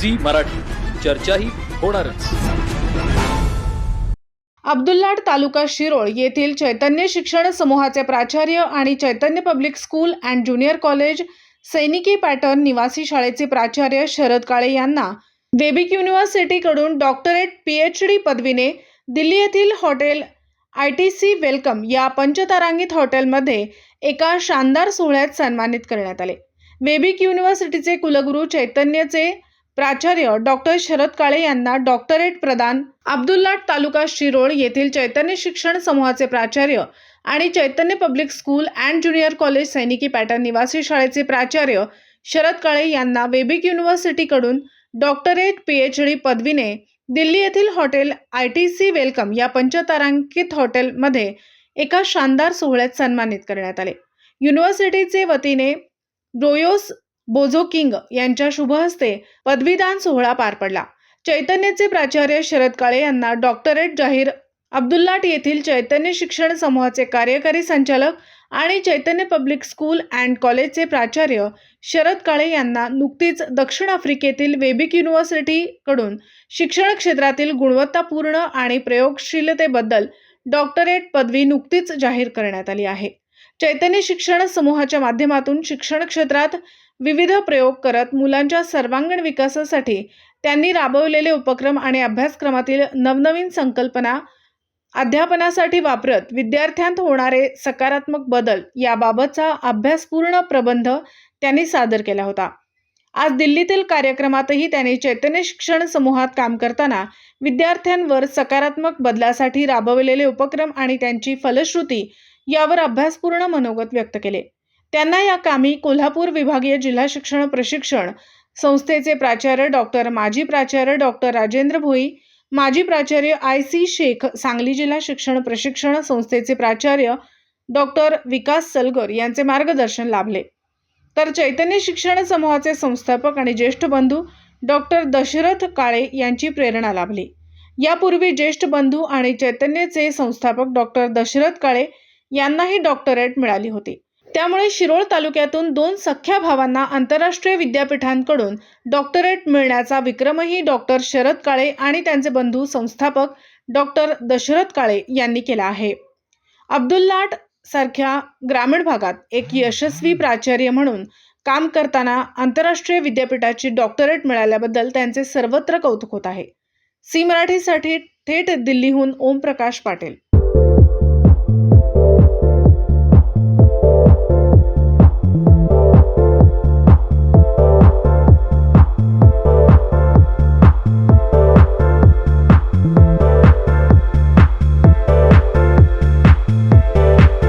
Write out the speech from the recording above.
Zee Marathi. चर्चाही होणारच. अब्दुल्लाड तालुका शिरोळ येथील चैतन्य शिक्षण समूहाचे प्राचार्य आणि Chaitanya public school and junior college सैनिकी पॅटर्न निवासी शाळेचे प्राचार्य शरद काळे यांना वेबिक युनिव्हर्सिटीकडून डॉक्टरेट पी एच डी पदवीने दिल्ली येथील hotel I T C welcome या पंचतारांगित हॉटेलमध्ये एका शानदार सोहळ्यात सन्मानित करण्यात आले. वेबिक युनिव्हर्सिटीचे कुलगुरू चैतन्यचे प्राचार्य डॉक्टर शरद काळे यांना डॉक्टरेट प्रदान अब्दुल्लाट तालुका शिरोळ येथील चैतन्य शिक्षण समूहाचे प्राचार्य आणि Chaitanya public school and junior college सैनिकी पॅटर्न निवासी शाळेचे प्राचार्य शरद काळे यांना वेबिक युनिव्हर्सिटीकडून डॉक्टरेट पीएच डी पदवीने दिल्ली येथील hotel I T C welcome या पंचतारांकित हॉटेलमध्ये एका शानदार सोहळ्यात सन्मानित करण्यात आले. युनिव्हर्सिटीचे वतीने रोयोस बोझो किंग यांच्या शुभहस्ते पदवीदान सोहळा पार पडला. चैतन्यचे प्राचार्य शरद काळे यांना डॉक्टरेट जाहीर अब्दुल्लाट येथील चैतन्य शिक्षण समूहाचे कार्यकारी संचालक आणि चैतन्य पब्लिक स्कूल अँड कॉलेजचे प्राचार्य शरद काळे यांना नुकतीच दक्षिण आफ्रिकेतील वेबिक युनिव्हर्सिटीकडून शिक्षण क्षेत्रातील गुणवत्तापूर्ण आणि प्रयोगशीलतेबद्दल डॉक्टरेट पदवी नुकतीच जाहीर करण्यात आली आहे. चैतन्य शिक्षण समूहाच्या माध्यमातून शिक्षण क्षेत्रात विविध प्रयोग करत मुलांच्या सर्वांगीण विकासासाठी त्यांनी राबवलेले उपक्रम आणि अभ्यासक्रमातील नवनवीन संकल्पना अध्यापनासाठी वापरत विद्यार्थ्यांत होणारे सकारात्मक बदल याबाबतचा अभ्यासपूर्ण प्रबंध त्यांनी सादर केला होता. आज दिल्लीतील कार्यक्रमातही त्यांनी चैतन्य शिक्षण समूहात काम करताना विद्यार्थ्यांवर सकारात्मक बदलासाठी राबवलेले उपक्रम आणि त्यांची फलश्रुती यावर अभ्यासपूर्ण मनोगत व्यक्त केले. त्यांना या कामी कोल्हापूर विभागीय जिल्हा शिक्षण प्रशिक्षण संस्थेचे प्राचार्य डॉक्टर माजी प्राचार्य डॉक्टर राजेंद्र भोई माजी प्राचार्य आय सी शेख सांगली जिल्हा शिक्षण प्रशिक्षण संस्थेचे प्राचार्य डॉक्टर विकास सलगर यांचे मार्गदर्शन लाभले. तर चैतन्य शिक्षण समूहाचे संस्थापक आणि ज्येष्ठ बंधू डॉक्टर दशरथ काळे यांची प्रेरणा लाभली. यापूर्वी ज्येष्ठ बंधू आणि चैतन्यचे संस्थापक डॉक्टर दशरथ काळे यांनाही डॉक्टरेट मिळाली होती. त्यामुळे शिरोळ तालुक्यातून दोन सख्या भावांना आंतरराष्ट्रीय विद्यापीठांकडून डॉक्टरेट मिळण्याचा विक्रमही डॉक्टर शरद काळे आणि त्यांचे बंधू संस्थापक डॉक्टर दशरथ काळे यांनी केला आहे. अब्दुल्लाट सारख्या ग्रामीण भागात एक यशस्वी प्राचार्य म्हणून काम करताना आंतरराष्ट्रीय विद्यापीठाची डॉक्टरेट मिळाल्याबद्दल त्यांचे सर्वत्र कौतुक होत आहे. सी मराठीसाठी थेट दिल्लीहून ओमप्रकाश पाटील.